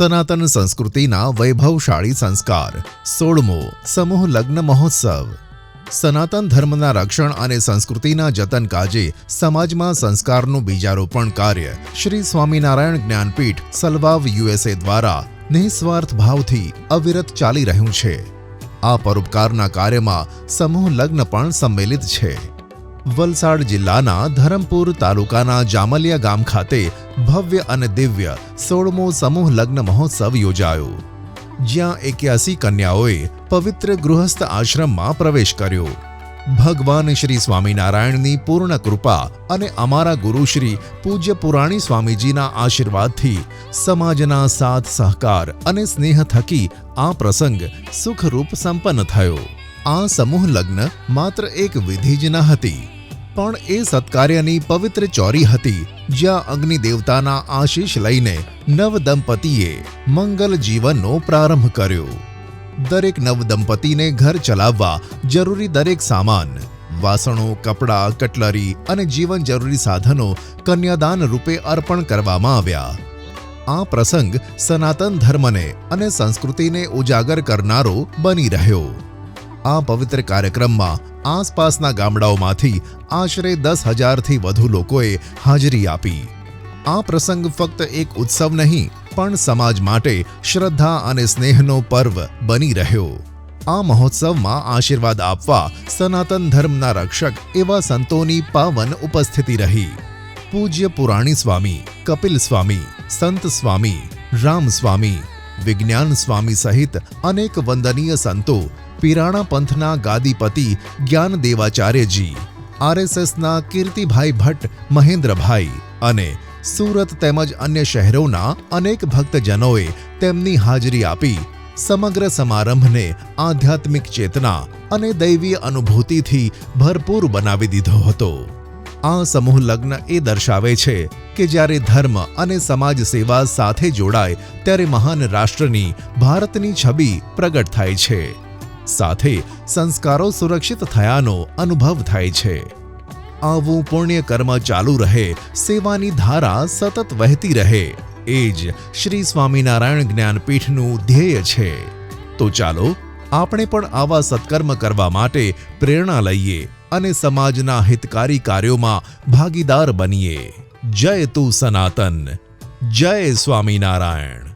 સનાતન સંસ્કૃતિના વૈભવશાળી સંસ્કાર. સોળમો, સમૂહ લગ્ન મહોત્સવ. સનાતન ધર્મના રક્ષણ અને સંસ્કૃતિના જતન કાજે સમાજમાં સંસ્કારનું બીજારોપણ કાર્ય. શ્રી સ્વામિનારાયણ જ્ઞાનપીઠ, સલવાવ યુએસએ દ્વારા નિઃસ્વાર્થ ભાવથી અવિરત ચાલી રહ્યું છે. આ પરોપકારના કાર્યમાં સમૂહ લગ્ન પણ સંમેલિત છે. વલસાડ જિલ્લાના ધરમપુર તાલુકાના જામલિયા ગામ ખાતે ભવ્ય અને દિવ્ય સોળમો સમૂહ લગ્ન મહોત્સવ યોજાયો. જ્યાં એક્યાસી કન્યાઓએ પવિત્ર ગૃહસ્થ આશ્રમમાં પ્રવેશ કર્યો. ભગવાન શ્રી સ્વામિનારાયણની પૂર્ણ કૃપા અને અમારા ગુરુ શ્રી પૂજ્ય પુરાણી સ્વામીજીના આશીર્વાદથી સમાજના સાથ સહકાર અને સ્નેહ થકી આ પ્રસંગ સુખરૂપ સંપન્ન થયો. આ સમૂહ લગ્ન માત્ર એક વિધિ જ ન હતી, પણ એ સત્કાર્યની પવિત્ર ચોરી હતી, જ્યાં અગ્નિ દેવતાના આશીષ લઈને નવ દંપતીએ મંગલ જીવનનો પ્રારંભ કર્યો. દરેક નવ દંપતીને ઘર ચલાવવા જરૂરી દરેક સામાન, વાસણો, કપડાં, કટલરી અને જીવન જરૂરી સાધનો કન્યાદાન રૂપે અર્પણ કરવામાં આવ્યા. આ પ્રસંગ સનાતન ધર્મને અને સંસ્કૃતિને ઉજાગર કરનારો બની રહ્યો. આ પવિત્ર કાર્યક્રમમાં આસપાસના ગામડાઓમાંથી આશરે દસ હજારથી વધુ લોકોએ હાજરી આપી. આ પ્રસંગ ફક્ત એક ઉત્સવ નહીં, પણ સમાજ માટે શ્રદ્ધા અને સ્નેહનો પર્વ બની રહ્યો. આ મહોત્સવમાં આશીર્વાદ આપવા સનાતન ધર્મના રક્ષક એવા સંતોની પાવન ઉપસ્થિતિ રહી. પૂજ્ય પુરાણી સ્વામી, કપિલ સ્વામી, સંત સ્વામી, રામ સ્વામી વિજ્ઞાન સ્વામી સહિત અનેક વંદનીય સંતો, પિરાણા પંથના ગાદીપતિ જ્ઞાન દેવાચાર્યજી, આરએસએસના કીર્તિભાઈ ભટ્ટ, મહેન્દ્રભાઈ અને સુરત તેમજ અન્ય શહેરોના અનેક ભક્તજનોએ તેમની હાજરી આપી સમગ્ર સમારંભને આધ્યાત્મિક ચેતના અને દૈવીય અનુભૂતિથી ભરપૂર બનાવી દીધો હતો. આ સમૂહ લગ્ન એ દર્શાવે છે કે જ્યારે ધર્મ અને સમાજ સેવા સાથે જોડાય, ત્યારે મહાન રાષ્ટ્રની, ભારતની છબી પ્રગટ થાય છે. સાથે સંસ્કારો સુરક્ષિત થયાનો અનુભવ થાય છે. આવું પુણ્ય કર્મ ચાલુ રહે, સેવાની ધારા સતત વહેતી રહે. એ જ શ્રી સ્વામિનારાયણ જ્ઞાનપીઠનું ધ્યેય છે. તો ચાલો, આપણે પણ આવા સત્કર્મ કરવા માટે પ્રેરણા લઈએ. અને સમાજના હિતકારી કાર્યોમાં ભાગીદાર બનીએ. જય તું સનાતન. જય સ્વામિનારાયણ.